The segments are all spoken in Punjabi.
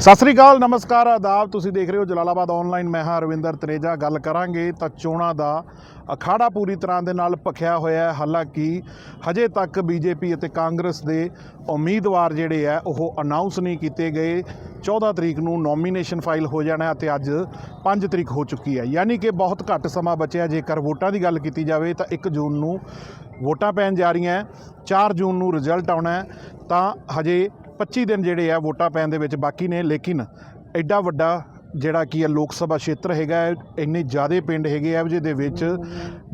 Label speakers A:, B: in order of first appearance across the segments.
A: ਸਤਿ ਸ੍ਰੀ ਅਕਾਲ, ਨਮਸਕਾਰ, ਆਦਾਬ। ਤੁਸੀਂ ਦੇਖ ਰਹੇ ਹੋ ਜਲਾਲਾਬਾਦ ਆਨਲਾਈਨ ਮੈਂ ਹਾਂ ਰਵਿੰਦਰ ਤਨੇਜਾ। ਗੱਲ ਕਰਾਂਗੇ ਤਾਂ ਚੋਣਾਂ ਦਾ ਅਖਾੜਾ ਪੂਰੀ ਤਰ੍ਹਾਂ ਦੇ ਨਾਲ ਭਖਿਆ ਹੋਇਆ ਹੈ। ਹਾਲਾਂਕਿ ਹਜੇ ਤੱਕ ਬੀਜੇਪੀ ਅਤੇ ਕਾਂਗਰਸ ਦੇ ਉਮੀਦਵਾਰ ਜਿਹੜੇ ਆ ਉਹ ਅਨਾਉਂਸ ਨਹੀਂ ਕੀਤੇ ਗਏ। 14 ਤਰੀਕ ਨੂੰ ਨੋਮੀਨੇਸ਼ਨ ਫਾਈਲ ਹੋ ਜਾਣਾ ਅਤੇ ਅੱਜ 5 ਤਰੀਕ ਹੋ ਚੁੱਕੀ ਹੈ। ਯਾਨੀ ਕਿ ਬਹੁਤ ਘੱਟ ਸਮਾਂ ਬਚਿਆ। ਜੇਕਰ ਵੋਟਾਂ ਦੀ ਗੱਲ ਕੀਤੀ ਜਾਵੇ ਤਾਂ 1 ਜੂਨ ਨੂੰ ਵੋਟਾਂ ਪੈਣ ਜਾ ਰਹੀਆਂ ਹੈ। 4 ਜੂਨ ਨੂੰ ਰਿਜ਼ਲਟ ਆਉਣਾ ਹੈ। ਤਾਂ ਹਜੇ 25 ਦਿਨ ਜਿਹੜੇ ਆ ਵੋਟਾਂ ਪੈਣ ਦੇ ਵਿੱਚ ਬਾਕੀ ਨੇ, ਲੇਕਿਨ ਐਡਾ ਵੱਡਾ ਜਿਹੜਾ ਕੀ ਹੈ ਲੋਕ ਸਭਾ ਖੇਤਰ ਹੈਗਾ ਇੰਨੇ ਜ਼ਿਆਦੇ ਪਿੰਡ ਹੈਗੇ ਆ ਜਿਹਦੇ ਵਿੱਚ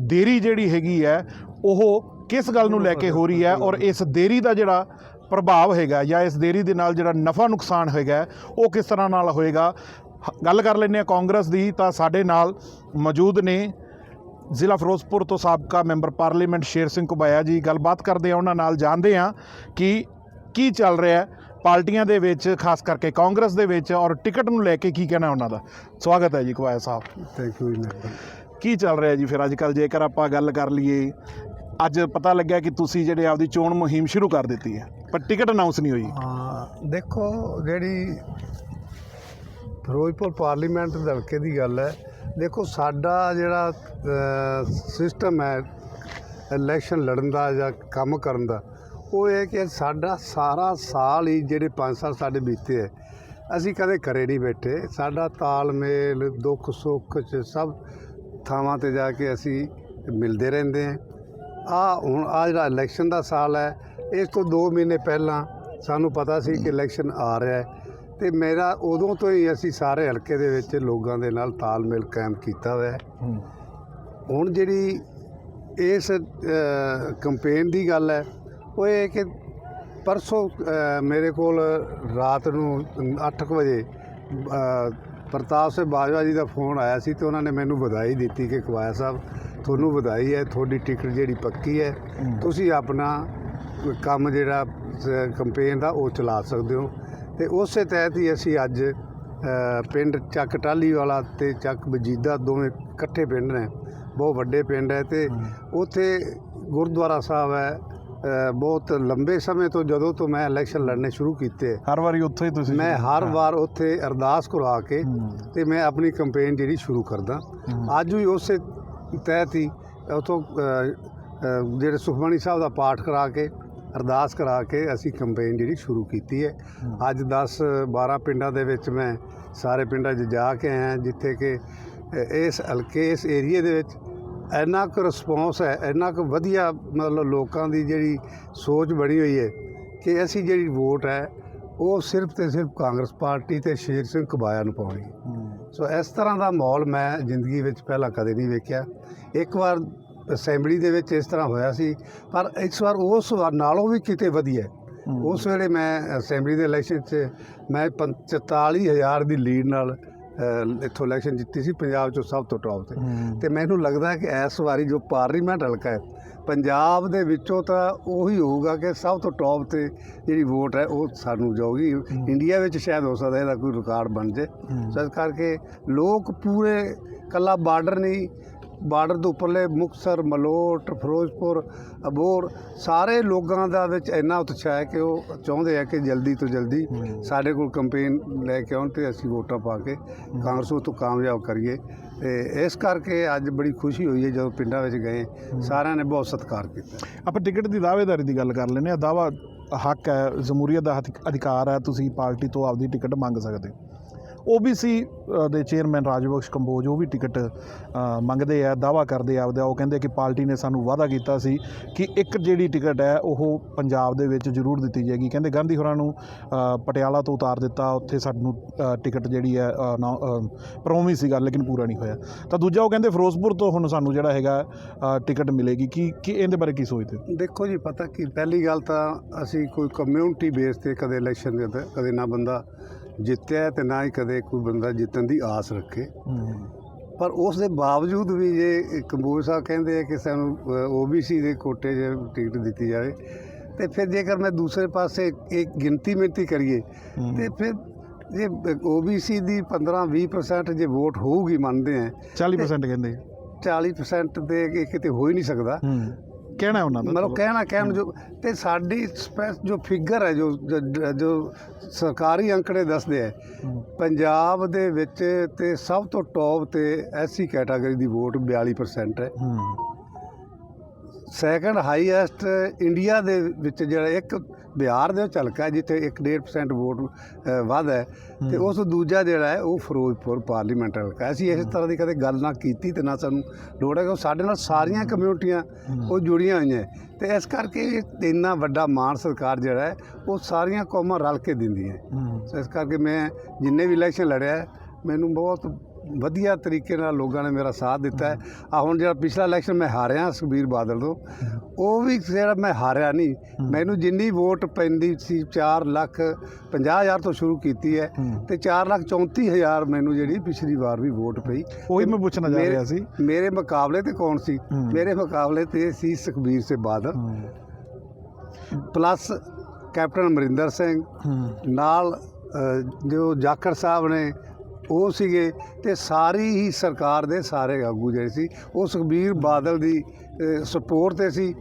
A: ਦੇਰੀ ਜਿਹੜੀ ਹੈਗੀ ਹੈ, ਉਹ ਕਿਸ ਗੱਲ ਨੂੰ ਲੈ ਕੇ ਹੋ ਰਹੀ ਹੈ ਔਰ ਇਸ ਦੇਰੀ ਦਾ ਜਿਹੜਾ ਪ੍ਰਭਾਵ ਹੈਗਾ ਜਾਂ ਇਸ ਦੇਰੀ ਦੇ ਨਾਲ ਜਿਹੜਾ ਨਫਾ ਨੁਕਸਾਨ ਹੈਗਾ ਉਹ ਕਿਸ ਤਰ੍ਹਾਂ ਨਾਲ ਹੋਏਗਾ? ਹ- ਗੱਲ ਕਰ ਲੈਂਦੇ ਆ ਕਾਂਗਰਸ ਦੀ, ਤਾਂ ਸਾਡੇ ਨਾਲ ਮੌਜੂਦ ਨੇ ਜ਼ਿਲ੍ਹਾ ਫਿਰੋਜ਼ਪੁਰ ਤੋਂ ਸਾਬਕਾ ਮੈਂਬਰ ਪਾਰਲੀਮੈਂਟ ਸ਼ੇਰ ਸਿੰਘ ਕੁਬਾਇਆ ਜੀ। ਗੱਲਬਾਤ ਕਰਦੇ ਆ ਉਹਨਾਂ ਨਾਲ, ਜਾਣਦੇ ਆ ਕਿ ਕੀ ਚੱਲ ਰਿਹਾ ਹੈ। ਪਾਰਟੀਆਂ ਦੇ ਵਿੱਚ ਖਾਸ ਕਰਕੇ ਕਾਂਗਰਸ ਦੇ ਵਿੱਚ ਔਰ ਟਿਕਟ ਨੂੰ ਲੈ ਕੇ ਕੀ ਕਹਿਣਾ ਉਹਨਾਂ ਦਾ? ਸਵਾਗਤ ਹੈ ਜੀ ਕੁਬਾਇਆ ਸਾਹਿਬ।
B: ਥੈਂਕ ਯੂ ਜੀ
A: ਕੀ ਚੱਲ ਰਿਹਾ ਜੀ ਫਿਰ ਅੱਜ ਕੱਲ ਜੇਕਰ ਆਪਾਂ ਗੱਲ ਕਰ ਲਈਏ ਅੱਜ ਪਤਾ ਲੱਗਿਆ ਕਿ ਤੁਸੀਂ ਜਿਹੜੇ ਆਪਦੀ ਚੋਣ ਮੁਹਿੰਮ ਸ਼ੁਰੂ ਕਰ ਦਿੱਤੀ ਹੈ ਪਰ ਟਿਕਟ ਅਨਾਉਂਸ ਨਹੀਂ ਹੋਈ।
B: ਹਾਂ ਦੇਖੋ ਜਿਹੜੀ ਫਿਰੋਜ਼ਪੁਰ ਪਾਰਲੀਮੈਂਟ ਦੇ ਹਲਕੇ ਦੀ ਗੱਲ ਹੈ ਦੇਖੋ ਸਾਡਾ ਜਿਹੜਾ ਸਿਸਟਮ ਹੈ ਇਲੈਕਸ਼ਨ ਲੜਨ ਦਾ ਜਾਂ ਕੰਮ ਕਰਨ ਦਾ ਉਹ ਇਹ ਕਿ ਸਾਡਾ ਸਾਰਾ ਸਾਲ ਹੀ ਜਿਹੜੇ 5 ਸਾਲ ਸਾਡੇ ਬੀਤੇ ਹੈ ਅਸੀਂ ਕਦੇ ਘਰੇ ਨਹੀਂ ਬੈਠੇ। ਸਾਡਾ ਤਾਲਮੇਲ ਦੁੱਖ ਸੁੱਖ ਚ ਸਭ ਥਾਵਾਂ ਤੇ ਜਾ ਕੇ ਅਸੀਂ ਮਿਲਦੇ ਰਹਿੰਦੇ ਹਾਂ। ਆ ਹੁਣ ਆ ਜਿਹੜਾ ਇਲੈਕਸ਼ਨ ਦਾ ਸਾਲ ਹੈ ਇਸ ਤੋਂ 2 ਮਹੀਨੇ ਪਹਿਲਾਂ ਸਾਨੂੰ ਪਤਾ ਸੀ ਕਿ ਇਲੈਕਸ਼ਨ ਆ ਰਿਹਾ ਹੈ ਤੇ ਮੇਰਾ ਉਦੋਂ ਤੋਂ ਹੀ ਅਸੀਂ ਸਾਰੇ ਹਲਕੇ ਦੇ ਵਿੱਚ ਲੋਕਾਂ ਦੇ ਨਾਲ ਤਾਲਮੇਲ ਕਾਇਮ ਕੀਤਾ ਹੋਇਆ ਹੈ। ਹੁਣ ਜਿਹੜੀ ਇਸ ਕੰਪੇਨ ਦੀ ਗੱਲ ਹੈ ਉਹ ਇਹ ਕਿ ਪਰਸੋਂ ਮੇਰੇ ਕੋਲ ਰਾਤ ਨੂੰ 8 ਵਜੇ ਪ੍ਰਤਾਪ ਸਿੰਘ ਬਾਜਵਾ ਜੀ ਦਾ ਫੋਨ ਆਇਆ ਸੀ ਤੇ ਉਹਨਾਂ ਨੇ ਮੈਨੂੰ ਵਧਾਈ ਦਿੱਤੀ ਕਿ ਕਵਾਇਆ ਸਾਹਿਬ ਤੁਹਾਨੂੰ ਵਧਾਈ ਹੈ ਤੁਹਾਡੀ ਟਿਕਟ ਜਿਹੜੀ ਪੱਕੀ ਹੈ ਤੁਸੀਂ ਆਪਣਾ ਕੰਮ ਜਿਹੜਾ ਕੰਪੇਨ ਦਾ ਉਹ ਚਲਾ ਸਕਦੇ ਹੋ। ਤੇ ਉਸੇ ਤਹਿਤ ਹੀ ਅਸੀਂ ਅੱਜ ਪਿੰਡ ਚੱਕ ਟਾਲੀ ਵਾਲਾ ਤੇ ਚੱਕ ਬਜੀਦਾ ਦੋਵੇਂ ਇਕੱਠੇ ਪਿੰਡ ਨੇ ਬਹੁਤ ਵੱਡੇ ਪਿੰਡ ਹੈ ਤੇ ਉੱਥੇ ਗੁਰਦੁਆਰਾ ਸਾਹਿਬ ਹੈ ਬਹੁਤ ਲੰਬੇ ਸਮੇਂ ਤੋਂ ਜਦੋਂ ਤੋਂ ਮੈਂ ਇਲੈਕਸ਼ਨ ਲੜਨੇ ਸ਼ੁਰੂ ਕੀਤੇ
A: ਹਰ ਵਾਰੀ ਉੱਥੇ ਹੀ ਤੁਸੀਂ
B: ਮੈਂ ਹਰ ਵਾਰ ਉੱਥੇ ਅਰਦਾਸ ਕਰਵਾ ਕੇ। ਤੇ ਮੈਂ ਆਪਣੀ ਕੰਪੇਨ ਜਿਹੜੀ ਸ਼ੁਰੂ ਕਰਦਾ। ਅੱਜ ਵੀ ਉਸੇ ਤਹਿਤ ਹੀ ਉਥੋਂ ਜਿਹੜੇ ਸੁਖਮਣੀ ਸਾਹਿਬ ਦਾ ਪਾਠ ਕਰਾ ਕੇ ਅਰਦਾਸ ਕਰਾ ਕੇ ਅਸੀਂ ਕੰਪੇਨ ਜਿਹੜੀ ਸ਼ੁਰੂ ਕੀਤੀ ਹੈ। ਅੱਜ 10 12 ਪਿੰਡਾਂ ਦੇ ਵਿੱਚ ਮੈਂ ਸਾਰੇ ਪਿੰਡਾਂ 'ਚ ਜਾ ਕੇ ਆਇਆ ਜਿੱਥੇ ਕਿ ਇਸ ਹਲਕੇ ਇਸ ਏਰੀਏ ਦੇ ਵਿੱਚ ਇੰਨਾ ਕੁ ਰਿਸਪੌਂਸ ਹੈ ਇੰਨਾ ਕੁ ਵਧੀਆ ਮਤਲਬ ਲੋਕਾਂ ਦੀ ਜਿਹੜੀ ਸੋਚ ਬਣੀ ਹੋਈ ਹੈ ਕਿ ਅਸੀਂ ਜਿਹੜੀ ਵੋਟ ਹੈ ਉਹ ਸਿਰਫ ਤੇ ਸਿਰਫ ਕਾਂਗਰਸ ਪਾਰਟੀ ਤੇ ਸ਼ੇਰ ਸਿੰਘ ਕਬਾਇਆ ਨੂੰ ਪਾਉਣੀ। ਸੋ ਇਸ ਤਰ੍ਹਾਂ ਦਾ ਮਾਹੌਲ ਮੈਂ ਜ਼ਿੰਦਗੀ ਵਿੱਚ ਪਹਿਲਾਂ ਕਦੇ ਨਹੀਂ ਵੇਖਿਆ ਇੱਕ ਵਾਰ ਅਸੈਂਬਲੀ ਦੇ ਵਿੱਚ ਇਸ ਤਰ੍ਹਾਂ ਹੋਇਆ ਸੀ ਪਰ ਇਸ ਵਾਰ ਉਸ ਵਾਰ ਨਾਲੋਂ ਵੀ ਕਿਤੇ ਵਧੀਆ। ਉਸ ਵੇਲੇ ਮੈਂ ਅਸੈਂਬਲੀ ਦੇ ਇਲੈਕਸ਼ਨ 'ਚ ਮੈਂ 45000 ਦੀ ਲੀਡ ਨਾਲ ਇੱਥੋਂ ਇਲੈਕਸ਼ਨ ਜਿੱਤੀ ਸੀ ਪੰਜਾਬ 'ਚੋਂ ਸਭ ਤੋਂ ਟੌਪ ਤੇ। ਤੇ ਮੈਨੂੰ ਲੱਗਦਾ ਕਿ ਇਸ ਵਾਰੀ ਜੋ ਪਾਰਲੀਮੈਂਟ ਹਲਕਾ ਹੈ ਪੰਜਾਬ ਦੇ ਵਿੱਚੋਂ ਤਾਂ ਉਹੀ ਹੋਊਗਾ ਕਿ ਸਭ ਤੋਂ ਟੌਪ ਤੇ ਜਿਹੜੀ ਵੋਟ ਹੈ ਉਹ ਸਾਨੂੰ ਜਾਊਗੀ ਇੰਡੀਆ ਵਿੱਚ ਸ਼ਾਇਦ ਹੋ ਸਕਦਾ ਇਹਦਾ ਕੋਈ ਰਿਕਾਰਡ ਬਣ ਜੇ। ਸੋ ਇਸ ਕਰਕੇ ਲੋਕ ਪੂਰੇ ਕੱਲਾ ਬਾਰਡਰ ਨਹੀਂ ਬਾਰਡਰ ਦੇ ਉੱਪਰਲੇ ਮੁਕਤਸਰ ਮਲੋਟ ਫਿਰੋਜ਼ਪੁਰ ਅਬੋਰ ਸਾਰੇ ਲੋਕਾਂ ਦਾ ਵਿੱਚ ਇੰਨਾ ਉਤਸ਼ਾਹ ਹੈ ਕਿ ਉਹ ਚਾਹੁੰਦੇ ਆ ਕਿ ਜਲਦੀ ਤੋਂ ਜਲਦੀ
A: ਹੂੰ।
B: ਸਾਡੇ ਕੋਲ ਕੰਪੇਨ ਲੈ ਕੇ ਆਉਣ ਤੇ ਅਸੀਂ ਵੋਟਾਂ ਪਾ ਕੇ ਕਾਂਗਰਸ ਨੂੰ ਤੋਂ ਕਾਮਯਾਬ ਕਰੀਏ। ਤੇ ਇਸ ਕਰਕੇ ਅੱਜ ਬੜੀ ਖੁਸ਼ੀ ਹੋਈ ਹੈ ਜਦੋਂ ਪਿੰਡਾਂ ਵਿੱਚ ਗਏ ਸਾਰਿਆਂ ਨੇ ਬਹੁਤ ਸਤਿਕਾਰ ਕੀਤਾ।
A: ਆਪਾਂ ਟਿਕਟ ਦੀ ਦਾਅਵੇਦਾਰੀ ਦੀ ਗੱਲ ਕਰ ਲੈਂਦੇ ਆ ਦਾਵਾ ਹੱਕ ਹੈ ਜਮਹੂਰੀਅਤ ਦਾ ਅਧਿਕਾਰ ਹੈ ਤੁਸੀਂ ਪਾਰਟੀ ਤੋਂ ਆਪਦੀ ਟਿਕਟ ਮੰਗ ਸਕਦੇ ਓਬੀਸੀ ਦੇ ਚੇਅਰਮੈਨ ਰਾਜਬਖਸ਼ ਕੰਬੋਜ, ਉਹ ਵੀ ਟਿਕਟ ਮੰਗਦੇ ਆ ਦਾਵਾ ਕਰਦੇ ਆ ਉਹ ਕਹਿੰਦੇ ਕਿ ਪਾਰਟੀ ਨੇ ਸਾਨੂੰ ਵਾਅਦਾ ਕੀਤਾ ਸੀ ਕਿ ਇੱਕ ਜਿਹੜੀ ਟਿਕਟ ਹੈ, ਉਹ ਪੰਜਾਬ ਦੇ ਵਿੱਚ ਜ਼ਰੂਰ ਦਿੱਤੀ ਜਾਏਗੀ। ਕਹਿੰਦੇ ਗਾਂਧੀ ਹੋਰਾਂ ਨੂੰ ਪਟਿਆਲਾ ਤੋਂ ਉਤਾਰ ਦਿੱਤਾ। ਉੱਥੇ ਸਾਨੂੰ ਟਿਕਟ ਜਿਹੜੀ ਹੈ ਪ੍ਰੋਮਿਸ ਸੀਗਾ ਲੇਕਿਨ ਪੂਰਾ ਨਹੀਂ ਹੋਇਆ। ਤਾਂ ਦੂਜਾ ਉਹ ਕਹਿੰਦੇ ਫਿਰੋਜ਼ਪੁਰ ਤੋਂ ਹੁਣ ਸਾਨੂੰ ਜਿਹੜਾ ਹੈਗਾ ਟਿਕਟ ਮਿਲੇਗੀ। ਕੀ ਕੀ ਇਹਦੇ ਬਾਰੇ ਕੀ ਸੋਚਦੇ
B: ਦੇਖੋ ਜੀ, ਪਤਾ ਕੀ, ਪਹਿਲੀ ਗੱਲ ਤਾਂ ਅਸੀਂ ਕੋਈ ਕਮਿਊਨਿਟੀ ਬੇਸ ਤੇ ਕਦੇ ਇਲੈਕਸ਼ਨ ਦੇ ਉੱਤੇ ਕਦੇ ਨਾ ਬੰਦਾ ਜਿੱਤਿਆ ਤੇ ਨਾ ਹੀ ਕਦੇ ਕੋਈ ਬੰਦਾ ਜਿੱਤਣ ਦੀ ਆਸ ਰੱਖੇ। ਪਰ ਉਸ ਦੇ ਬਾਵਜੂਦ ਵੀ ਜੇ ਕੰਬੋਜ ਸਾਹਿਬ ਕਹਿੰਦੇ ਆ ਕਿ ਸਾਨੂੰ ਓਬੀਸੀ ਦੇ ਕੋਟੇ 'ਚ ਟਿਕਟ ਦਿੱਤੀ ਜਾਵੇ ਤੇ ਫਿਰ ਜੇਕਰ ਮੈਂ ਦੂਸਰੇ ਪਾਸੇ ਇੱਕ ਗਿਣਤੀ ਮਿੰਤੀ ਕਰੀਏ ਤੇ ਫਿਰ ਜੇ ਓਬੀਸੀ ਦੀ 15-20% ਜੇ ਵੋਟ ਹੋਊਗੀ ਮੰਨਦੇ ਆ
A: 40% ਕਹਿੰਦੇ।
B: 40% ਦੇ ਇਹ ਕਿਤੇ ਹੋ ਹੀ ਨਹੀਂ ਸਕਦਾ।
A: ਕਹਿਣਾ ਉਹਨਾਂ ਦਾ
B: ਮਤਲਬ ਕਹਿਣਾ ਕਹਿਣ ਜੋ ਤੇ ਸਾਡੀ ਸਪੈਸ ਜੋ ਫਿਗਰ ਹੈ ਜੋ ਜੋ- ਸਰਕਾਰੀ ਅੰਕੜੇ ਦੱਸਦੇ ਹੂੰ। ਪੰਜਾਬ ਦੇ ਵਿੱਚ ਤੇ ਸਭ ਤੋਂ ਟੌਪ ਤੇ ਐਸਸੀ ਕੈਟਾਗਰੀ ਦੀ ਵੋਟ 42% ਹੈ।
A: ਹੂੰ।
B: ਸੈਕੰਡ ਹਾਈਐਸਟ ਇੰਡੀਆ ਦੇ ਵਿੱਚ ਜਿਹੜਾ ਇੱਕ ਬਿਹਾਰ ਦੇ ਹੈ ਜਿੱਥੇ 1.5% ਵੋਟ ਵੱਧ ਹੈ ਤੇ ਉਸ ਦੂਜਾ ਜਿਹੜਾ ਹੈ ਉਹ ਫਿਰੋਜ਼ਪੁਰ ਪਾਰਲੀਮੈਂਟ ਹਲਕਾ। ਅਸੀਂ ਇਸ ਤਰ੍ਹਾਂ ਦੀ ਕਦੇ ਗੱਲ ਨਾ ਕੀਤੀ ਤੇ ਨਾ ਸਾਨੂੰ ਲੋੜ ਹੈ ਕਿ ਸਾਡੇ ਨਾਲ ਸਾਰੀਆਂ ਕਮਿਊਨਿਟੀਆਂ ਉਹ ਜੁੜੀਆਂ ਹੋਈਆਂ। ਤੇ ਇਸ ਕਰਕੇ ਇਹ ਇੰਨਾ ਵੱਡਾ ਮਾਣ ਸਰਕਾਰ ਜਿਹੜਾ ਹੈ ਉਹ ਸਾਰੀਆਂ ਕੌਮਾਂ ਰਲ ਕੇ ਦਿੰਦੀਆਂ ਹੈ। ਇਸ ਕਰਕੇ ਮੈਂ ਜਿੰਨੇ ਵੀ ਇਲੈਕਸ਼ਨ ਲੜਿਆ ਮੈਨੂੰ ਬਹੁਤ ਵਧੀਆ ਤਰੀਕੇ ਨਾਲ ਲੋਕਾਂ ਨੇ ਮੇਰਾ ਸਾਥ ਦਿੱਤਾ ਹੈ। ਆ ਹੁਣ ਜਿਹੜਾ ਪਿਛਲਾ ਇਲੈਕਸ਼ਨ ਮੈਂ ਹਾਰਿਆ ਸੁਖਬੀਰ ਬਾਦਲ ਤੋਂ ਉਹ ਵੀ ਜਿਹੜਾ ਮੈਂ ਹਾਰਿਆ ਨਹੀਂ। ਮੈਨੂੰ ਜਿੰਨੀ ਵੋਟ ਪੈਂਦੀ ਸੀ 4 ਲੱਖ 50 ਹਜ਼ਾਰ ਤੋਂ ਸ਼ੁਰੂ ਕੀਤੀ ਹੈ। ਤੇ 4 ਲੱਖ 34 ਹਜ਼ਾਰ ਮੈਨੂੰ ਜਿਹੜੀ ਪਿਛਲੀ ਵਾਰ ਵੀ ਵੋਟ ਪਈ।
A: ਉਹੀ ਮੈਂ ਪੁੱਛਣਾ ਜਾ ਰਿਹਾ ਸੀ।
B: ਮੇਰੇ ਮੁਕਾਬਲੇ ਤੇ ਕੌਣ ਸੀ। ਮੇਰੇ ਮੁਕਾਬਲੇ ਤੇ ਸੀ ਸੁਖਬੀਰ ਸੇ Badal. Plus captain Amarinder Singh. ਨਾਲ ਜੋ ਜਾਖੜ ਸਾਹਿਬ ਨੇ ਉਹ ਸੀਗੇ ਤੇ ਸਾਰੀ ਹੀ ਸਰਕਾਰ ਦੇ ਸਾਰੇ ਆਗੂ ਜਿਹੜੇ ਸੀ, ਉਹ ਸੁਖਬੀਰ ਬਾਦਲ ਦੀ ਸਪੋਰਟ ਤੇ ਸੀ।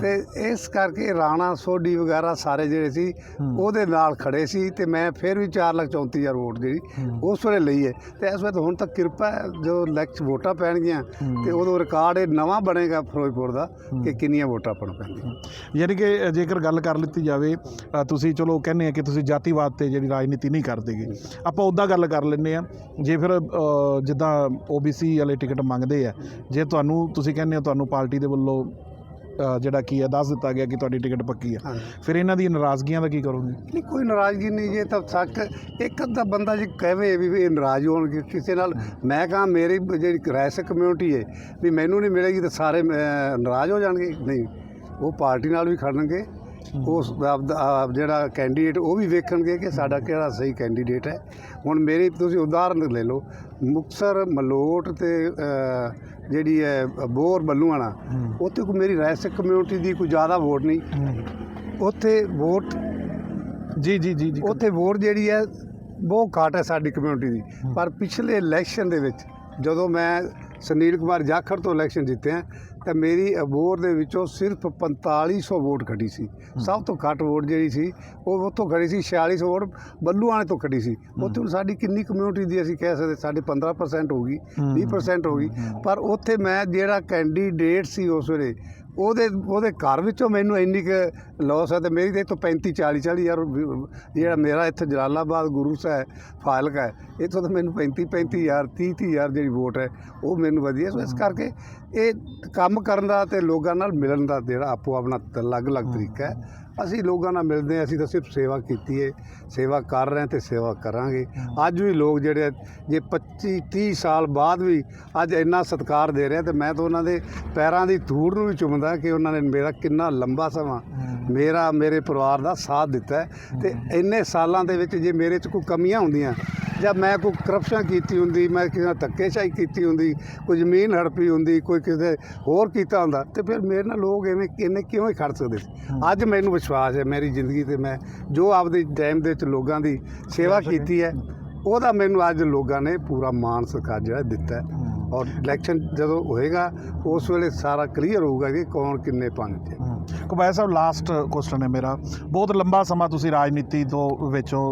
B: ਤੇ ਇਸ ਕਰਕੇ ਰਾਣਾ ਸੋਢੀ ਵਗੈਰਾ ਸਾਰੇ ਜਿਹੜੇ ਸੀ। ਉਹਦੇ ਨਾਲ ਖੜੇ ਸੀ ਤੇ ਮੈਂ ਫਿਰ ਵੀ 434000 ਵੋਟ ਜਿਹੜੀ। ਉਸ ਵੇਲੇ ਲਈ ਹੈ ਤੇ ਇਸ ਵੇਲੇ ਹੁਣ ਤੱਕ ਕਿਰਪਾ ਜੋ ਇਲੈਕਸ਼ਨ ਵੋਟਾਂ ਪੈਣਗੀਆਂ। ਤੇ ਉਦੋਂ ਰਿਕਾਰਡ ਇਹ ਨਵਾਂ ਬਣੇਗਾ ਫਿਰੋਜ਼ਪੁਰ ਦਾ ਕਿ ਕਿੰਨੀਆਂ ਵੋਟਾਂ ਨੂੰ ਪੈਂਦੀਆਂ
A: ਯਾਨੀ ਕਿ ਜੇਕਰ ਗੱਲ ਕਰ ਲਿੱਤੀ ਜਾਵੇ ਤੁਸੀਂ ਚਲੋ ਕਹਿੰਦੇ ਆ ਕਿ ਤੁਸੀਂ ਜਾਤੀਵਾਦ ਤੇ ਜਿਹੜੀ ਰਾਜਨੀਤੀ ਨਹੀਂ ਕਰਦੇਗੇ ਆਪਾਂ ਉੱਦਾਂ ਗੱਲ ਕਰ ਲੈਂਦੇ ਆ ਜੇ ਫਿਰ ਜਿੱਦਾਂ OBC ਵਾਲੇ ਟਿਕਟ ਮੰਗਦੇ ਆ ਜੇ ਤੁਹਾਨੂੰ ਤੁਸੀਂ ਕਹਿੰਦੇ ਹੋ ਤੁਹਾਨੂੰ ਪਾਰਟੀ ਦੇ ਵੱਲੋਂ ਜਿਹੜਾ ਕੀ ਹੈ ਦੱਸ ਦਿੱਤਾ ਗਿਆ ਕਿ ਤੁਹਾਡੀ ਟਿਕਟ ਪੱਕੀ ਆ ਫਿਰ ਇਹਨਾਂ ਦੀਆਂ ਨਾਰਾਜ਼ਗੀਆਂ ਦਾ ਕੀ ਕਰੋਗੇ?
B: ਨਹੀਂ ਕੋਈ ਨਾਰਾਜ਼ਗੀ ਨਹੀਂ ਜੇ ਤਾਂ ਸੱਚ ਇੱਕ ਅੱਧਾ ਬੰਦਾ ਜੇ ਕਹਵੇ ਵੀ ਇਹ ਨਾਰਾਜ਼ ਹੋਣਗੇ ਕਿਸੇ ਨਾਲ ਮੈਂ ਕਹਾਂ ਮੇਰੀ ਜਿਹੜੀ ਰੈਸ ਕਮਿਊਨਿਟੀ ਹੈ ਵੀ ਮੈਨੂੰ ਨਹੀਂ ਮਿਲੇਗੀ ਤਾਂ ਸਾਰੇ ਨਾਰਾਜ਼ ਹੋ ਜਾਣਗੇ। ਨਹੀਂ ਉਹ ਪਾਰਟੀ ਨਾਲ ਵੀ ਖੜਨਗੇ। ਉਸ ਜਿਹੜਾ ਕੈਂਡੀਡੇਟ ਉਹ ਵੀ ਵੇਖਣਗੇ ਕਿ ਸਾਡਾ ਕਿਹੜਾ ਸਹੀ ਕੈਂਡੀਡੇਟ ਹੈ। ਹੁਣ ਮੇਰੀ ਤੁਸੀਂ ਉਦਾਹਰਨ ਲੈ ਲਓ ਮੁਕਸਰ ਮਲੋਟ ਤੇ ਜਿਹੜੀ ਹੈ ਬੋਰ ਬੱਲੂਆਣਾ
A: ਹੂੰ।
B: ਉੱਥੇ ਕੋਈ ਮੇਰੀ ਰੈਸ ਕਮਿਊਨਿਟੀ ਦੀ ਕੋਈ ਜ਼ਿਆਦਾ ਵੋਟ ਨਹੀਂ। ਉੱਥੇ ਵੋਟ
A: ਜੀ ਜੀ ਜੀ ਜੀ।
B: ਉੱਥੇ ਵੋਟ ਜਿਹੜੀ ਹੈ ਬਹੁਤ ਘੱਟ ਹੈ ਸਾਡੀ ਕਮਿਊਨਿਟੀ ਦੀ। ਪਰ ਪਿਛਲੇ ਇਲੈਕਸ਼ਨ ਦੇ ਵਿੱਚ ਜਦੋਂ ਮੈਂ ਸੁਨੀਲ ਕੁਮਾਰ ਜਾਖੜ ਤੋਂ ਇਲੈਕਸ਼ਨ ਜਿੱਤਿਆ ਤਾਂ ਮੇਰੀ ਅਬੋਰ ਦੇ ਵਿੱਚੋਂ ਸਿਰਫ 4500 ਵੋਟ ਖੜੀ ਸੀ। ਸਭ ਤੋਂ ਘੱਟ ਵੋਟ ਜਿਹੜੀ ਸੀ ਉਹ ਉੱਥੋਂ ਖੜੀ ਸੀ 4600 ਵੋਟ ਬੱਲੂਆਣੇ ਤੋਂ ਖੜੀ ਸੀ। ਉੱਥੇ ਹੁਣ ਸਾਡੀ ਕਿੰਨੀ ਕਮਿਊਨਿਟੀ ਦੀ ਅਸੀਂ ਕਹਿ ਸਕਦੇ ਸਾਡੀ 15% ਹੋ ਗਈ
A: ਹੂੰ।
B: 20% ਹੋ ਗਈ। ਪਰ ਉੱਥੇ ਮੈਂ ਜਿਹੜਾ ਕੈਂਡੀਡੇਟ ਸੀ ਉਸ ਵੇਲੇ ਉਹਦੇ ਉਹਦੇ ਘਰ ਵਿੱਚੋਂ ਮੈਨੂੰ ਇੰਨੀ ਕੁ ਲੋਸ ਹੈ ਤੇ ਮੇਰੀ ਤੇ ਇੱਥੋਂ 35 40 40 ਹਜ਼ਾਰ ਵੀ- ਜਿਹੜਾ ਮੇਰਾ ਇੱਥੇ ਜਲਾਲਾਬਾਦ ਗੁਰੂ ਸਾਹਿਬ ਫਾਇਲਕ ਹੈ ਇੱਥੋਂ ਤਾਂ ਮੈਨੂੰ 35 35 ਹਜ਼ਾਰ 30 30 ਹਜ਼ਾਰ ਜਿਹੜੀ ਵੋਟ ਹੈ ਉਹ ਮੈਨੂੰ ਵਧੀਆ ਸੋ ਇਸ ਕਰਕੇ ਇਹ ਕੰਮ ਕਰਨ ਦਾ ਤੇ ਲੋਕਾਂ ਨਾਲ ਮਿਲਣ ਦਾ ਜਿਹੜਾ ਆਪੋ ਆਪਣਾ ਤ- ਅਲੱਗ-ਅਲੱਗ ਤਰੀਕਾ ਹੈ। ਅਸੀਂ ਲੋਕਾਂ ਨਾਲ ਮਿਲਦੇ ਹਾਂ ਅਸੀਂ ਤਾਂ ਸਿਰਫ ਸੇਵਾ ਕੀਤੀ ਹੈ ਸੇਵਾ ਕਰ ਰਹੇ ਤੇ ਸੇਵਾ ਕਰਾਂਗੇ। ਅੱਜ ਵੀ ਲੋਕ ਜਿਹੜੇ ਜੇ 25 30 ਸਾਲ ਬਾਅਦ ਵੀ ਅੱਜ ਇੰਨਾ ਸਤਿਕਾਰ ਦੇ ਰਹੇ ਤੇ ਮੈਂ ਤਾਂ ਉਹਨਾਂ ਦੇ ਪੈਰਾਂ ਦੀ ਧੂੜ ਨੂੰ ਵੀ ਚੁੰਮਦਾ ਕਿ ਉਹਨਾਂ ਨੇ ਮੇਰਾ ਕਿੰਨਾ ਲੰਬਾ ਸਮਾਂ ਮੇਰਾ ਮੇਰੇ ਪਰਿਵਾਰ ਦਾ ਸਾਥ ਦਿੱਤਾ ਤੇ ਇੰਨੇ ਸਾਲਾਂ ਦੇ ਵਿੱਚ ਜੇ ਮੇਰੇ 'ਚ ਕੋਈ ਕਮੀਆਂ ਹੁੰਦੀਆਂ ਜਾਂ ਮੈਂ ਕੋਈ ਕਰਪਸ਼ਨ ਕੀਤੀ ਹੁੰਦੀ ਮੈਂ ਕਿਸੇ ਨਾਲ ਧੱਕੇਸ਼ਾਹੀ ਕੀਤੀ ਹੁੰਦੀ ਕੋਈ ਜ਼ਮੀਨ ਹੜਪੀ ਹੁੰਦੀ ਕੋਈ ਕਿਸੇ ਹੋਰ ਕੀਤਾ ਹੁੰਦਾ ਤੇ ਫਿਰ ਮੇਰੇ ਨਾਲ ਲੋਕ ਐਵੇਂ ਕਿਉਂ ਹੀ ਖੜ ਸਕਦੇ ਸੀ? ਅੱਜ ਮੈਨੂੰ ਵਿਸ਼ਵਾਸ ਹੈ ਮੇਰੀ ਜ਼ਿੰਦਗੀ ਤੇ ਮੈਂ ਜੋ ਆਪਦੇ ਟਾਈਮ ਦੇ ਵਿੱਚ ਲੋਕਾਂ ਦੀ ਸੇਵਾ ਕੀਤੀ ਹੈ ਉਹਦਾ ਮੈਨੂੰ ਅੱਜ ਲੋਕਾਂ ਨੇ ਪੂਰਾ ਮਾਣ ਸਤਿਕਾਰ ਜਿਹੜਾ ਦਿੱਤਾ ਹੈ। ਔਰ ਇਲੈਕਸ਼ਨ ਜਦੋਂ ਹੋਏਗਾ ਉਸ ਵੇਲੇ ਸਾਰਾ ਕਲੀਅਰ ਹੋਊਗਾ ਕਿ ਕੌਣ ਕਿੰਨੇ ਪੰਜ ਹੈ।
A: ਕੁਬੈਰ ਸਾਹਿਬ ਲਾਸਟ ਕੁਐਸਚਨ ਹੈ ਮੇਰਾ। ਬਹੁਤ ਲੰਬਾ ਸਮਾਂ ਤੁਸੀਂ ਰਾਜਨੀਤੀ ਤੋਂ ਵਿੱਚੋਂ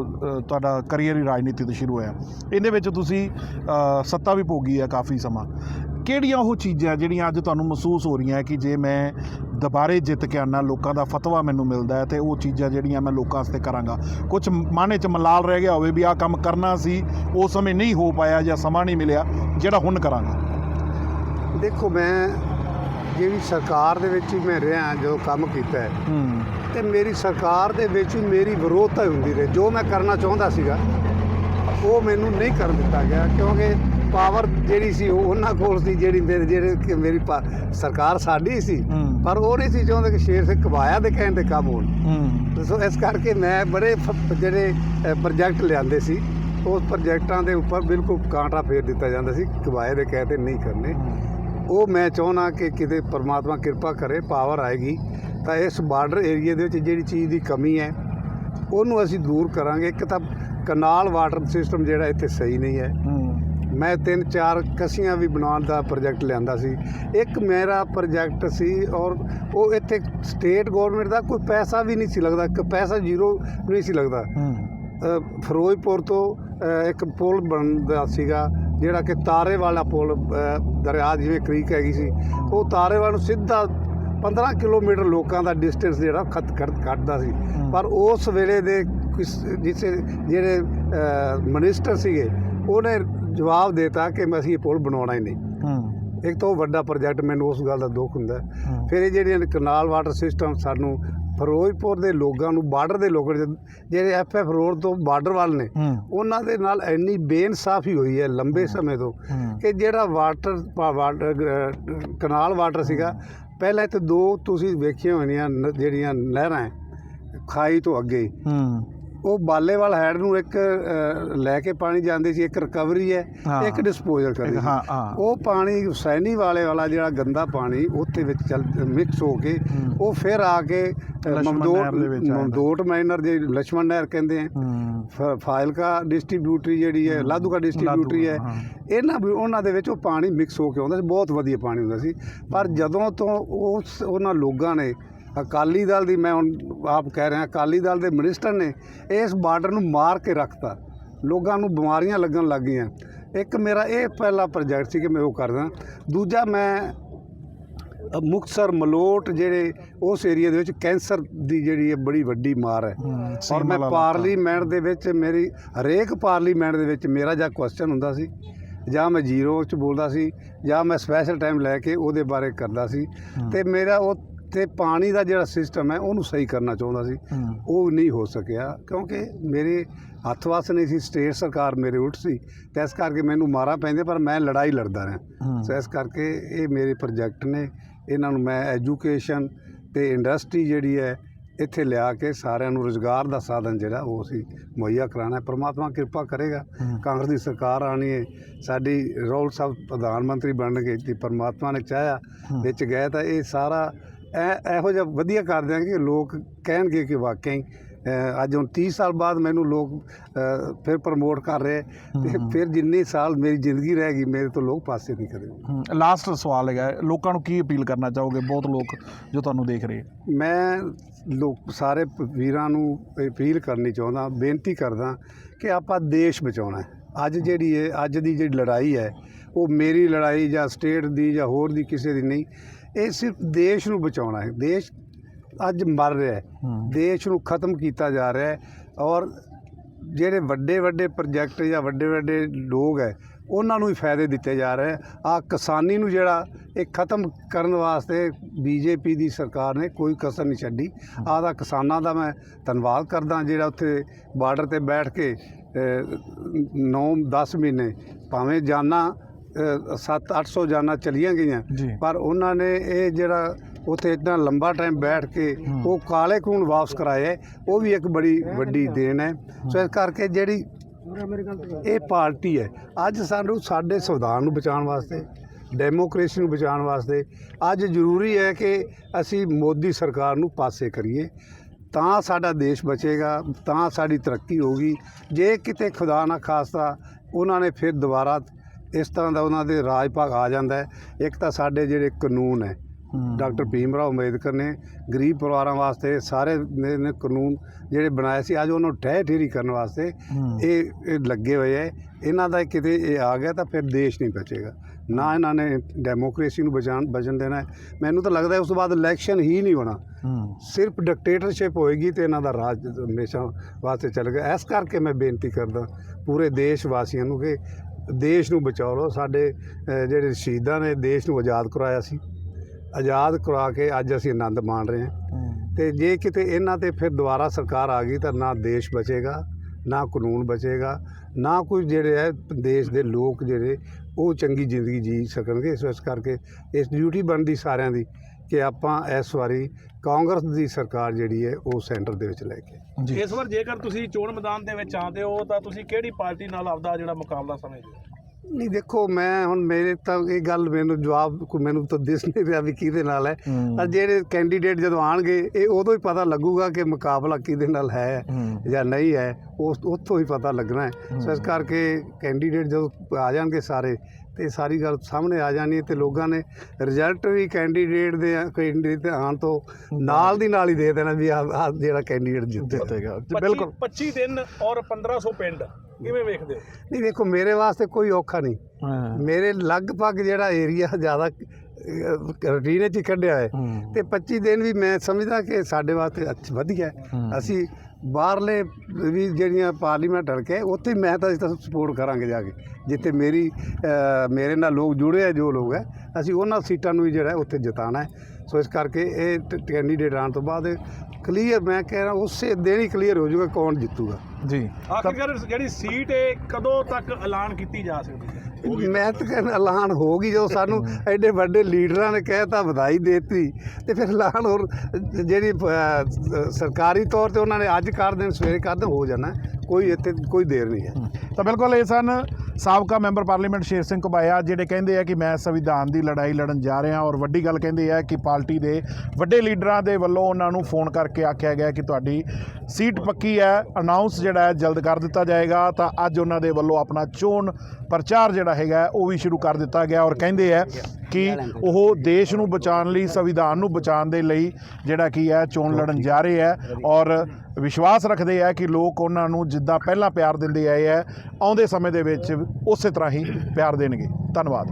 A: ਤੁਹਾਡਾ ਕੈਰੀਅਰ ਹੀ ਰਾਜਨੀਤੀ ਤੋਂ ਸ਼ੁਰੂ ਹੋਇਆ। ਇਹਦੇ ਵਿੱਚ ਤੁਸੀਂ ਸੱਤਾ ਵੀ ਭੋਗੀ ਹੈ ਕਾਫੀ ਸਮਾਂ। ਕਿਹੜੀਆਂ ਉਹ ਚੀਜ਼ਾਂ ਜਿਹੜੀਆਂ ਅੱਜ ਤੁਹਾਨੂੰ ਮਹਿਸੂਸ ਹੋ ਰਹੀਆਂ ਕਿ ਜੇ ਮੈਂ ਦੁਬਾਰੇ ਜਿੱਤ ਕੇ ਆਣਾ ਲੋਕਾਂ ਦਾ ਫਤਵਾ ਮੈਨੂੰ ਮਿਲਦਾ ਹੈ ਤੇ ਉਹ ਚੀਜ਼ਾਂ ਜਿਹੜੀਆਂ ਮੈਂ ਲੋਕਾਂ ਵਾਸਤੇ ਕਰਾਂਗਾ। ਕੁਝ ਮਾਨੇ ਚ ਮਲਾਲ ਰਹਿ ਗਿਆ ਹੋਵੇ ਵੀ ਆਹ ਕੰਮ ਕਰਨਾ ਸੀ ਉਸ ਸਮੇਂ ਨਹੀਂ ਹੋ ਪਾਇਆ ਜਾਂ ਸਮਾਂ ਨਹੀਂ ਮਿਲਿਆ, ਜਿਹੜਾ ਹੁਣ ਕਰਾਂਗਾ।
B: ਦੇਖੋ, ਮੈਂ ਜਿਹੜੀ ਸਰਕਾਰ ਦੇ ਵਿੱਚ ਹੀ ਮੈਂ ਰਿਹਾ ਜਦੋਂ ਕੰਮ ਕੀਤਾ ਹੈ
A: ਹੂੰ।
B: ਤੇ ਮੇਰੀ ਸਰਕਾਰ ਦੇ ਵਿੱਚ ਹੀ ਮੇਰੀ ਵਿਰੋਧਤਾ ਹੁੰਦੀ ਰਹੀ। ਜੋ ਮੈਂ ਕਰਨਾ ਚਾਹੁੰਦਾ ਸੀਗਾ ਉਹ ਮੈਨੂੰ ਨਹੀਂ ਕਰਨ ਦਿੱਤਾ ਗਿਆ ਕਿਉਂਕਿ ਪਾਵਰ ਜਿਹੜੀ ਸੀ ਉਹ ਉਹਨਾਂ ਕੋਲ ਸੀ ਜਿਹੜੀ ਮੇਰੇ ਜਿਹੜੇ ਕਿ ਮੇਰੀ ਸਰਕਾਰ ਸਾਡੀ ਸੀ। ਪਰ ਉਹ ਨਹੀਂ ਸੀ ਚਾਹੁੰਦੇ ਕਿ ਸ਼ੇਰ ਸਿੰਘ ਕਬਾਇਆ ਦੇ ਕਹਿਣ ਤੇ ਕੰਮ ਹੋਣ। ਸੋ ਇਸ ਕਰਕੇ ਮੈਂ ਬੜੇ ਜਿਹੜੇ ਪ੍ਰੋਜੈਕਟ ਲਿਆਂਦੇ ਸੀ ਉਸ ਪ੍ਰੋਜੈਕਟਾਂ ਦੇ ਉੱਪਰ ਬਿਲਕੁਲ ਕਾਂਟਾ ਫੇਰ ਦਿੱਤਾ ਜਾਂਦਾ ਸੀ ਕਬਾਏ ਦੇ ਕਹਿ ਤੇ ਨਹੀਂ ਕਰਨੇ। ਉਹ ਮੈਂ ਚਾਹੁੰਦਾ ਕਿ ਕਿਤੇ ਪਰਮਾਤਮਾ ਕਿਰਪਾ ਕਰੇ ਪਾਵਰ ਆਏਗੀ। ਤਾਂ ਇਸ ਬਾਰਡਰ ਏਰੀਆ ਦੇ ਵਿੱਚ ਜਿਹੜੀ ਚੀਜ਼ ਦੀ ਕਮੀ ਹੈ ਉਹਨੂੰ ਅਸੀਂ ਦੂਰ ਕਰਾਂਗੇ। ਇੱਕ ਤਾਂ ਕਨਾਲ ਵਾਟਰ ਸਿਸਟਮ ਜਿਹੜਾ ਇੱਥੇ ਸਹੀ ਨਹੀਂ ਹੈ। ਮੈਂ ਤਿੰਨ ਚਾਰ ਕਸੀਆਂ ਵੀ ਬਣਾਉਣ ਦਾ ਪ੍ਰੋਜੈਕਟ ਲਿਆਂਦਾ ਸੀ। ਇੱਕ ਮੇਰਾ ਪ੍ਰੋਜੈਕਟ ਸੀ ਔਰ ਉਹ ਇੱਥੇ ਸਟੇਟ ਗਵਰਨਮੈਂਟ ਦਾ ਕੋਈ ਪੈਸਾ ਵੀ ਨਹੀਂ ਸੀ ਲੱਗਦਾ। ਇੱਕ ਪੈਸਾ ਜ਼ੀਰੋ ਨਹੀਂ ਸੀ ਲੱਗਦਾ। ਫਿਰੋਜ਼ਪੁਰ ਤੋਂ ਇੱਕ ਪੁਲ ਬਣਦਾ ਸੀਗਾ। ਜਿਹੜਾ ਕਿ ਤਾਰੇ ਵਾਲਾ ਪੁਲ ਦਰਿਆ ਜਿਵੇਂ ਕ੍ਰੀਕ ਹੈਗੀ ਸੀ ਉਹ ਤਾਰੇ ਵਾਲ ਨੂੰ ਸਿੱਧਾ 15 ਕਿਲੋਮੀਟਰ ਲੋਕਾਂ ਦਾ ਡਿਸਟੈਂਸ ਜਿਹੜਾ ਖਤ ਕੱਟਦਾ ਸੀ। ਪਰ ਉਸ ਵੇਲੇ ਦੇ ਕਿਸ ਜਿਸੇ ਜਿਹੜੇ ਮਿਨਿਸਟਰ ਸੀਗੇ ਉਹਨੇ ਜਵਾਬ ਦਿੱਤਾ ਕਿ ਮੈਂ ਅਸੀਂ ਇਹ ਪੁਲ ਬਣਾਉਣਾ ਹੀ ਨਹੀਂ। ਇੱਕ ਤਾਂ ਉਹ ਵੱਡਾ ਪ੍ਰੋਜੈਕਟ ਮੈਨੂੰ ਉਸ ਗੱਲ ਦਾ ਦੁੱਖ ਹੁੰਦਾ। ਫਿਰ ਇਹ ਜਿਹੜੀਆਂ ਕਨਾਲ ਵਾਟਰ ਸਿਸਟਮ ਸਾਨੂੰ ਫਿਰੋਜ਼ਪੁਰ ਦੇ ਲੋਕਾਂ ਨੂੰ ਬਾਰਡਰ ਦੇ ਲੋਕਾਂ ਜਿਹੜੇ ਐਫਐਫ ਰੋਡ ਤੋਂ ਬਾਰਡਰ ਵੱਲ ਨੇ ਉਹਨਾਂ ਦੇ ਨਾਲ ਇੰਨੀ ਬੇਇਨਸਾਫੀ ਹੋਈ ਹੈ ਲੰਬੇ ਸਮੇਂ ਤੋਂ ਕਿ ਜਿਹੜਾ ਵਾਟਰ ਵਾਟਰ ਕਨਾਲ ਵਾਟਰ ਸੀਗਾ ਪਹਿਲਾਂ ਇੱਥੇ ਦੋ ਤੁਸੀਂ ਵੇਖੀਆਂ ਹੋਣੀਆਂ ਜਿਹੜੀਆਂ ਨਹਿਰਾਂ ਖਾਈ ਤੋਂ ਅੱਗੇ।
A: ਹੂੰ।
B: ਉਹ ਬਾਲੇਵਾਲ ਹੈਡ ਨੂੰ ਇੱਕ ਲੈ ਕੇ ਪਾਣੀ ਜਾਂਦੇ ਸੀ ਇੱਕ ਰਿਕਵਰੀ ਹੈ ਇੱਕ ਡਿਸਪੋਜ਼ਲ ਕਰੀ
A: ਹਾਂ
B: ਉਹ ਪਾਣੀ ਸੈਣੀ ਵਾਲੇ ਵਾਲਾ ਜਿਹੜਾ ਗੰਦਾ ਪਾਣੀ ਉੱਥੇ ਵਿੱਚ ਚਲ ਮਿਕਸ ਹੋ ਕੇ ਉਹ ਫਿਰ ਆ ਕੇ ਮਮਦੋਟ ਮਾਈਨਰ ਜੇ ਲక్ష్మణ ਨਹਿਰ ਕਹਿੰਦੇ ਆ। ਫਾਇਲਕਾ ਡਿਸਟ੍ਰੀਬਿਊਟਰੀ ਜਿਹੜੀ ਹੈ ਲਾਦੂਕਾ ਡਿਸਟ੍ਰੀਬਿਊਟਰੀ ਹੈ। ਇਹਨਾਂ ਉਹਨਾਂ ਦੇ ਵਿੱਚ ਉਹ ਪਾਣੀ ਮਿਕਸ ਹੋ ਕੇ ਆਉਂਦਾ ਸੀ। ਬਹੁਤ ਵਧੀਆ ਪਾਣੀ ਹੁੰਦਾ ਸੀ। ਪਰ ਜਦੋਂ ਤੋਂ ਉਸ ਉਹਨਾਂ ਲੋਕਾਂ ਨੇ ਅਕਾਲੀ ਦਲ ਦੀ ਮੈਂ ਹੁਣ ਆਪ ਕਹਿ ਰਿਹਾ ਅਕਾਲੀ ਦਲ ਦੇ ਮਿਨਿਸਟਰ ਨੇ ਇਸ ਬਾਰਡਰ ਨੂੰ ਮਾਰ ਕੇ ਰੱਖਤਾ। ਲੋਕਾਂ ਨੂੰ ਬਿਮਾਰੀਆਂ ਲੱਗਣ ਲੱਗ ਗਈਆਂ। ਇੱਕ ਮੇਰਾ ਇਹ ਪਹਿਲਾ ਪ੍ਰੋਜੈਕਟ ਸੀ ਕਿ ਮੈਂ ਉਹ ਕਰਦਾ ਦੂਜਾ ਮੈਂ ਮੁਕਤਸਰ ਮਲੋਟ ਜਿਹੜੇ ਉਸ ਏਰੀਆ ਦੇ ਵਿੱਚ ਕੈਂਸਰ ਦੀ ਜਿਹੜੀ ਹੈ ਬੜੀ ਵੱਡੀ ਮਾਰ ਹੈ। ਔਰ ਮੈਂ ਪਾਰਲੀਮੈਂਟ ਦੇ ਵਿੱਚ ਮੇਰੀ ਹਰੇਕ ਪਾਰਲੀਮੈਂਟ ਦੇ ਵਿੱਚ ਮੇਰਾ ਜਾਂ ਕੁਐਸਚਨ ਹੁੰਦਾ ਸੀ। ਜਾਂ ਮੈਂ ਜ਼ੀਰੋ ਚ ਬੋਲਦਾ ਸੀ ਜਾਂ ਮੈਂ ਸਪੈਸ਼ਲ ਟਾਈਮ ਲੈ ਕੇ ਉਹਦੇ ਬਾਰੇ ਕਰਦਾ ਸੀ। ਤੇ ਮੇਰਾ ਉਹ ਤੇ ਪਾਣੀ ਦਾ ਜਿਹੜਾ ਸਿਸਟਮ ਹੈ ਉਹਨੂੰ ਸਹੀ ਕਰਨਾ ਚਾਹੁੰਦਾ ਸੀ ਉਹ ਨਹੀਂ ਹੋ ਸਕਿਆ ਕਿਉਂਕਿ ਮੇਰੇ ਹੱਥ ਵੱਸ ਨਹੀਂ ਸੀ ਸਟੇਟ ਸਰਕਾਰ ਮੇਰੇ ਉਲਟ ਸੀ ਤੇ ਇਸ ਕਰਕੇ ਮੈਨੂੰ ਮਾਰਾ ਪੈਂਦੇ ਪਰ ਮੈਂ ਲੜਾਈ ਲੜਦਾ ਰਿਹਾ। ਸੋ ਇਸ ਕਰਕੇ ਇਹ ਮੇਰੇ ਪ੍ਰੋਜੈਕਟ ਨੇ ਇਹਨਾਂ ਨੂੰ ਮੈਂ ਐਜੂਕੇਸ਼ਨ ਤੇ ਇੰਡਸਟਰੀ ਜਿਹੜੀ ਹੈ ਇੱਥੇ ਲਿਆ ਕੇ ਸਾਰਿਆਂ ਨੂੰ ਰੋਜ਼ਗਾਰ ਦਾ ਸਾਧਨ ਜਿਹੜਾ ਉਹ ਅਸੀਂ ਮੁਹੱਈਆ ਕਰਾਉਣਾ ਹੈ ਪ੍ਰਮਾਤਮਾ ਕਿਰਪਾ ਕਰੇਗਾ। ਕਾਂਗਰਸ ਦੀ ਸਰਕਾਰ ਆਣੀ ਹੈ ਸਾਡੀ ਰੋਲ ਸਾਹਿਬ ਪ੍ਰਧਾਨ ਮੰਤਰੀ ਬਣਨਗੇ ਤੇ ਪ੍ਰਮਾਤਮਾ ਨੇ ਚਾਹਿਆ। ਵਿੱਚ ਗਏ ਤਾਂ ਇਹ ਸਾਰਾ ਐ- ਇਹੋ ਜਿਹਾ ਵਧੀਆ ਕਰ ਦਿਆਂਗੇ ਕਿ ਲੋਕ ਕਹਿਣਗੇ ਕਿ ਵਾਕਈ ਅੱਜ ਹੁਣ 30 ਸਾਲ ਬਾਅਦ ਮੈਨੂੰ ਲੋਕ ਫਿਰ ਪ੍ਰਮੋਟ ਕਰ ਰਹੇ ਤੇ। ਫਿਰ ਜਿੰਨੇ ਸਾਲ ਮੇਰੀ ਜ਼ਿੰਦਗੀ ਰਹੇਗੀ ਮੇਰੇ ਤੋਂ ਲੋਕ ਪਾਸੇ ਨਹੀਂ ਕਰਨਗੇ
A: ਲਾਸਟ ਸਵਾਲ ਹੈਗਾ ਲੋਕਾਂ ਨੂੰ ਕੀ ਅਪੀਲ ਕਰਨਾ ਚਾਹੋਗੇ? ਬਹੁਤ ਲੋਕ ਜੋ ਤੁਹਾਨੂੰ ਦੇਖ ਰਹੇ
B: ਮੈਂ ਲੋਕ ਸਾਰੇ ਵੀਰਾਂ ਨੂੰ ਅਪੀਲ ਕਰਨੀ ਚਾਹੁੰਦਾ ਬੇਨਤੀ ਕਰਦਾ ਕਿ ਆਪਾਂ ਦੇਸ਼ ਬਚਾਉਣਾ ਹੈ। ਅੱਜ ਜਿਹੜੀ ਹੈ ਅੱਜ ਦੀ ਜਿਹੜੀ ਲੜਾਈ ਹੈ ਉਹ ਮੇਰੀ ਲੜਾਈ ਜਾਂ ਸਟੇਟ ਦੀ ਜਾਂ ਹੋਰ ਦੀ ਕਿਸੇ ਦੀ ਨਹੀਂ ਇਹ ਸਿਰਫ ਦੇਸ਼ ਨੂੰ ਬਚਾਉਣਾ ਹੈ। ਦੇਸ਼ ਅੱਜ ਮਰ ਰਿਹਾ ਹੈ। ਦੇਸ਼ ਨੂੰ ਖਤਮ ਕੀਤਾ ਜਾ ਰਿਹਾ ਹੈ ਔਰ ਜਿਹੜੇ ਵੱਡੇ ਵੱਡੇ ਪ੍ਰੋਜੈਕਟ ਜਾਂ ਵੱਡੇ ਵੱਡੇ ਲੋਕ ਹੈ ਉਹਨਾਂ ਨੂੰ ਹੀ ਫਾਇਦੇ ਦਿੱਤੇ ਜਾ ਰਹੇ ਆ ਕਿਸਾਨੀ ਨੂੰ ਜਿਹੜਾ ਇਹ ਖਤਮ ਕਰਨ ਵਾਸਤੇ ਬੀਜੇਪੀ ਦੀ ਸਰਕਾਰ ਨੇ ਕੋਈ ਕਸਰ ਨਹੀਂ ਛੱਡੀ। ਆਹ ਦਾ ਕਿਸਾਨਾਂ ਦਾ ਮੈਂ ਧੰਨਵਾਦ ਕਰਦਾ ਜਿਹੜਾ ਉੱਥੇ ਬਾਰਡਰ ਤੇ ਬੈਠ ਕੇ 9 10 ਮਹੀਨੇ ਭਾਵੇਂ ਜਾਨਾਂ 7 800 ਜਾਨਾਂ ਚਲੀਆਂ ਗਈਆਂ। ਪਰ ਉਹਨਾਂ ਨੇ ਇਹ ਜਿਹੜਾ ਉੱਥੇ ਇਤਨਾ ਲੰਬਾ ਟਾਈਮ ਬੈਠ ਕੇ। ਉਹ ਕਾਲੇ ਖੂਨ ਵਾਪਸ ਕਰਾਏ ਉਹ ਵੀ ਇੱਕ ਬੜੀ ਵੱਡੀ ਦੇਣ ਹੈ। ਸੋ ਇਸ ਕਰਕੇ ਜਿਹੜੀ ਇਹ ਪਾਰਟੀ ਹੈ ਅੱਜ ਸਾਨੂੰ ਸਾਡੇ ਸੰਵਿਧਾਨ ਨੂੰ ਬਚਾਉਣ ਵਾਸਤੇ ਡੈਮੋਕ੍ਰੇਸੀ ਨੂੰ ਬਚਾਉਣ ਵਾਸਤੇ ਅੱਜ ਜ਼ਰੂਰੀ ਹੈ ਕਿ ਅਸੀਂ ਮੋਦੀ ਸਰਕਾਰ ਨੂੰ ਪਾਸੇ ਕਰੀਏ। ਤਾਂ ਸਾਡਾ ਦੇਸ਼ ਬਚੇਗਾ ਤਾਂ ਸਾਡੀ ਤਰੱਕੀ ਹੋਊਗੀ। ਜੇ ਕਿਤੇ ਖੁਦਾ ਨਾ ਖਾਸਤਾ ਉਹਨਾਂ ਨੇ ਫਿਰ ਦੁਬਾਰਾ ਇਸ ਤਰ੍ਹਾਂ ਦਾ ਉਹਨਾਂ ਦੇ ਰਾਜ ਭਾਗ ਆ ਜਾਂਦਾ ਹੈ ਇੱਕ ਤਾਂ ਸਾਡੇ ਜਿਹੜੇ ਕਾਨੂੰਨ ਹੈ। ਡਾਕਟਰ ਭੀਮ ਰਾਓ ਅੰਬੇਦਕਰ ਨੇ ਗਰੀਬ ਪਰਿਵਾਰਾਂ ਵਾਸਤੇ ਸਾਰੇ ਨੇ ਨੇ ਕਾਨੂੰਨ ਜਿਹੜੇ ਬਣਾਏ ਸੀ ਅੱਜ ਉਹਨਾਂ ਠਹਿ ਠੇਰੀ ਕਰਨ ਵਾਸਤੇ। ਇਹ ਇਹ ਲੱਗੇ ਹੋਏ ਹੈ ਇਹਨਾਂ ਦਾ ਕਿਤੇ ਇਹ ਆ ਗਿਆ ਤਾਂ ਫਿਰ ਦੇਸ਼ ਨਹੀਂ ਬਚੇਗਾ ਨਾ ਇਹਨਾਂ ਨੇ ਡੈਮੋਕ੍ਰੇਸੀ ਨੂੰ ਬਚਾਉਣ ਬਚਣ ਦੇਣਾ। ਮੈਨੂੰ ਤਾਂ ਲੱਗਦਾ ਉਸ ਤੋਂ ਬਾਅਦ ਇਲੈਕਸ਼ਨ ਹੀ ਨਹੀਂ ਹੋਣਾ ਸਿਰਫ ਡਿਕਟੇਟਰਸ਼ਿਪ ਹੋਏਗੀ ਤੇ ਇਹਨਾਂ ਦਾ ਰਾਜ ਹਮੇਸ਼ਾ ਵਾਸਤੇ ਚੱਲੇਗਾ ਇਸ ਕਰਕੇ ਮੈਂ ਬੇਨਤੀ ਕਰਦਾ ਪੂਰੇ ਦੇਸ਼ ਵਾਸੀਆਂ ਨੂੰ ਕਿ ਦੇਸ਼ ਨੂੰ ਬਚਾਓ ਲਓ। ਸਾਡੇ ਜਿਹੜੇ ਸ਼ਹੀਦਾਂ ਨੇ ਦੇਸ਼ ਨੂੰ ਆਜ਼ਾਦ ਕਰਵਾਇਆ ਸੀ। ਆਜ਼ਾਦ ਕਰਵਾ ਕੇ ਅੱਜ ਅਸੀਂ ਆਨੰਦ ਮਾਣ ਰਹੇ ਹਾਂ। ਤੇ ਜੇ ਕਿਤੇ ਇਹਨਾਂ ਤੇ ਫਿਰ ਦੁਬਾਰਾ ਸਰਕਾਰ ਆ ਗਈ ਤਾਂ ਨਾ ਦੇਸ਼ ਬਚੇਗਾ ਨਾ ਕਾਨੂੰਨ ਬਚੇਗਾ ਨਾ ਕੋਈ ਜਿਹੜੇ ਹੈ ਦੇਸ਼ ਦੇ ਲੋਕ ਜਿਹੜੇ ਉਹ ਚੰਗੀ ਜ਼ਿੰਦਗੀ ਜੀ ਸਕਣਗੇ। ਇਸ ਕਰਕੇ ਇਸ ਡਿਊਟੀ ਬਣਦੀ ਸਾਰਿਆਂ ਦੀ। ਕਿ ਆਪਾਂ ਇਸ ਵਾਰੀ ਕਾਂਗਰਸ ਦੀ ਸਰਕਾਰ ਜਿਹੜੀ ਹੈ ਉਹ ਸੈਂਟਰ ਦੇ ਵਿੱਚ ਲੈ ਕੇ
A: ਜੀ।
C: ਇਸ ਵਾਰ ਜੇਕਰ ਤੁਸੀਂ ਚੋਣ ਮੈਦਾਨ ਦੇ ਵਿੱਚ ਆਉਂਦੇ ਹੋ ਤਾਂ ਤੁਸੀਂ ਕਿਹੜੀ ਪਾਰਟੀ ਨਾਲ ਆਪਦਾ ਜਿਹੜਾ ਮੁਕਾਬਲਾ ਸਮਝਦੇ ਹੋ?
B: ਨਹੀਂ ਦੇਖੋ ਮੈਂ ਹੁਣ ਮੇਰੇ ਤਾਂ ਇਹ ਗੱਲ ਮੈਨੂੰ ਜਵਾਬ ਕੋਈ ਮੈਨੂੰ ਤਾਂ ਦਿਸ ਨਹੀਂ ਰਿਹਾ ਵੀ ਕਿਹਦੇ ਨਾਲ ਹੈ। ਆ ਜਿਹੜੇ ਕੈਂਡੀਡੇਟ ਜਦੋਂ ਆਣਗੇ ਇਹ ਉਦੋਂ ਹੀ ਪਤਾ ਲੱਗੂਗਾ ਕਿ ਮੁਕਾਬਲਾ ਕਿਹਦੇ ਨਾਲ ਹੈ
A: ਹੂੰ।
B: ਜਾਂ ਨਹੀਂ ਹੈ। ਉਸ ਉੱਥੋਂ ਹੀ ਪਤਾ ਲੱਗਣਾ ਹੈ। ਸੋ ਇਸ ਕਰਕੇ ਕੈਂਡੀਡੇਟ ਜਦੋਂ ਆ ਜਾਣਗੇ ਸਾਰੇ ਤੇ ਸਾਰੀ ਗੱਲ ਸਾਹਮਣੇ ਆ ਜਾਣੀ ਹੈ ਤੇ ਲੋਕਾਂ ਨੇ ਰਿਜ਼ਲਟ ਵੀ ਕੈਂਡੀਡੇਟ ਦੇ ਕੈਂਡੀਡੇਟ ਦੇ ਆਉਣ ਤੋਂ ਨਾਲ ਦੀ ਨਾਲ ਹੀ ਦੇ ਦੇਣਾ ਵੀ ਆ ਜਿਹੜਾ ਕੈਂਡੀਡੇਟ
A: ਜਿੱਤੇਗਾ ਬਿਲਕੁਲ।
C: 25 ਦਿਨ ਔਰ 1500 ਪਿੰਡ ਕਿਵੇਂ ਵੇਖਦੇ ਹੋ?
B: ਨਹੀਂ ਦੇਖੋ ਮੇਰੇ ਵਾਸਤੇ ਕੋਈ ਔਖਾ ਨਹੀਂ।
A: ਹਾਂ।
B: ਮੇਰੇ ਲਗਭਗ ਜਿਹੜਾ ਏਰੀਆ ਜ਼ਿਆਦਾ ਰੂਟੀਨ 'ਚ ਹੀ ਕੱਢਿਆ ਹੈ। ਤੇ 25 ਦਿਨ ਵੀ ਮੈਂ ਸਮਝਦਾ ਕਿ ਸਾਡੇ ਵਾਸਤੇ ਅੱਛ ਵਧੀਆ। ਅਸੀਂ ਬਾਹਰਲੇ ਵੀ ਜਿਹੜੀਆਂ ਪਾਰਲੀਮੈਂਟ ਹਲਕੇ ਉੱਥੇ ਮੈਂ ਤਾਂ ਤਾਂ ਸਪੋਰਟ ਕਰਾਂਗੇ ਜਾ ਕੇ। ਜਿੱਥੇ ਮੇਰੀ ਮੇਰੇ ਨਾਲ ਲੋਕ ਜੁੜੇ ਆ ਜੋ ਲੋਕ ਹੈ ਅਸੀਂ ਉਹਨਾਂ ਸੀਟਾਂ ਨੂੰ ਵੀ ਜਿਹੜਾ ਉੱਥੇ ਜਿਤਾਣਾ ਹੈ। ਸੋ ਇਸ ਕਰਕੇ ਇਹ ਕੈਂਡੀਡੇਟ ਆਉਣ ਤੋਂ ਬਾਅਦ ਕਲੀਅਰ ਮੈਂ ਕਹਿ ਰਿਹਾ ਉਸੇ ਦਿਨ ਹੀ ਕਲੀਅਰ ਹੋ ਜਾਊਗਾ ਕੌਣ ਜਿੱਤੂਗਾ।
A: ਜੀ।
C: ਆਖਿਰਕਾਰ ਜਿਹੜੀ ਸੀਟ ਹੈ ਕਦੋਂ ਤੱਕ ਐਲਾਨ ਕੀਤੀ ਜਾ ਸਕਦੀ ਹੈ?
B: ਮੈਂ ਤਾਂ ਕਹਿੰਦਾ ਐਲਾਨ ਹੋ ਗਈ ਜਦੋਂ ਸਾਨੂੰ ਐਡੇ ਵੱਡੇ ਲੀਡਰਾਂ ਨੇ ਕਹਿਤਾ ਵਧਾਈ ਦੇਤੀ ਤੇ ਫਿਰ ਐਲਾਨ ਹੋਰ ਜਿਹੜੀ ਸਰਕਾਰੀ ਤੌਰ ਤੇ ਉਹਨਾਂ ਨੇ ਅੱਜ ਕਰ ਦੇਣ, ਸਵੇਰੇ ਕਰ ਦੇਣ, ਹੋ ਜਾਣਾ। ਕੋਈ ਇੱਥੇ ਕੋਈ ਦੇਰ ਨਹੀਂ ਹੈ।
A: ਤਾਂ ਬਿਲਕੁਲ ਇਹ ਸਨ ਸਾਬਕਾ ਮੈਂਬਰ ਪਾਰਲੀਮੈਂਟ ਸ਼ੇਰ ਸਿੰਘ ਘੁਬਾਇਆ, ਜਿਹੜੇ ਕਹਿੰਦੇ ਆ ਕਿ ਮੈਂ ਸੰਵਿਧਾਨ ਦੀ ਲੜਾਈ ਲੜਨ ਜਾ ਰਿਹਾ ਔਰ ਵੱਡੀ ਗੱਲ ਕਹਿੰਦੇ ਆ ਕਿ ਪਾਰਟੀ ਦੇ ਵੱਡੇ ਲੀਡਰਾਂ ਦੇ ਵੱਲੋਂ ਉਹਨਾਂ ਨੂੰ ਫੋਨ ਕਰਕੇ ਆਖਿਆ ਗਿਆ ਕਿ ਤੁਹਾਡੀ ਸੀਟ ਪੱਕੀ ਹੈ ਅਨਾਉਂਸ ਜਿਹੜਾ ਹੈ ਜਲਦ ਕਰ ਦਿੱਤਾ ਜਾਏਗਾ। ਤਾਂ ਅੱਜ ਉਹਨਾਂ ਦੇ ਵੱਲੋਂ ਆਪਣਾ ਚੋਣ ਪ੍ਰਚਾਰ ਜਿਹੜਾ ਹੈਗਾ ਉਹ ਵੀ ਸ਼ੁਰੂ ਕਰ ਦਿੱਤਾ ਗਿਆ। ਔਰ ਕਹਿੰਦੇ ਆ ਕਿ ਉਹ ਦੇਸ਼ ਨੂੰ ਬਚਾਉਣ ਲਈ, ਸੰਵਿਧਾਨ ਨੂੰ ਬਚਾਉਣ ਦੇ ਲਈ ਜਿਹੜਾ ਕੀ ਹੈ ਚੋਣ ਲੜਨ ਜਾ ਰਹੇ ਹੈ ਔਰ ਵਿਸ਼ਵਾਸ ਰੱਖਦੇ ਆ ਕਿ ਲੋਕ ਉਹਨਾਂ ਨੂੰ ਜਿੱਦਾਂ ਪਹਿਲਾਂ ਪਿਆਰ ਦਿੰਦੇ ਆਏ ਹੈ ਆਉਂਦੇ ਸਮੇਂ ਦੇ ਵਿੱਚ ਉਸੇ ਤਰ੍ਹਾਂ ਹੀ ਪਿਆਰ ਦੇਣਗੇ। ਧੰਨਵਾਦ।